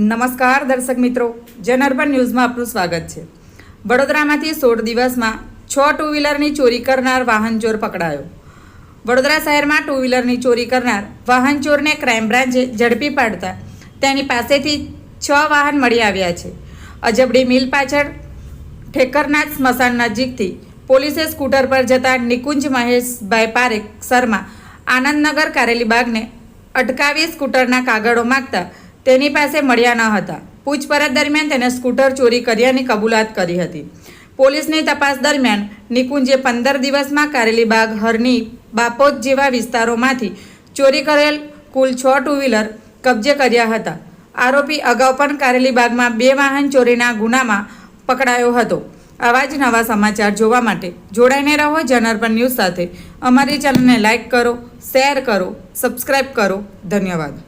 નમસ્કાર દર્શક મિત્રો જનઅર્બન ન્યૂઝમાં આપનું સ્વાગત છે. વડોદરામાંથી સોળ દિવસમાં છ ટુ વ્હીલરની ચોરી કરનાર વાહન ચોર પકડાયો. વડોદરા શહેરમાં ટુ વ્હીલરની ચોરી કરનાર વાહન ચોરને ક્રાઇમ બ્રાન્ચે ઝડપી પાડતા તેની પાસેથી છ વાહન મળી આવ્યા છે. અજબડી મિલ પાછળ ઠેકરનાથ સ્મશાન નજીકથી પોલીસે સ્કૂટર પર જતા નિકુંજ મહેશભાઈ પારેખ શર્મા આનંદનગર કારેલીબાગને અટકાવી સ્કૂટરના કાગળો માંગતા તેની પાસે મળ્યા ન હતા. પૂછપરછ દરમિયાન તેને સ્કૂટર ચોરી કર્યાની કબૂલાત કરી હતી. પોલીસની તપાસ દરમિયાન નિકુંજે પંદર દિવસમાં કારેલીબાગ હરની બાપોદ જેવા વિસ્તારોમાંથી ચોરી કરેલ કુલ છ ટુ વ્હીલર કબજે કર્યા હતા. આરોપી અગાઉ પણ કારેલીબાગમાં બે વાહન ચોરીના ગુનામાં પકડાયો હતો. આવા જ નવા સમાચાર જોવા માટે જોડાઈને રહો જનરપન ન્યૂઝ સાથે. અમારી ચેનલને લાઇક કરો, શેર કરો, સબસ્ક્રાઇબ કરો. ધન્યવાદ.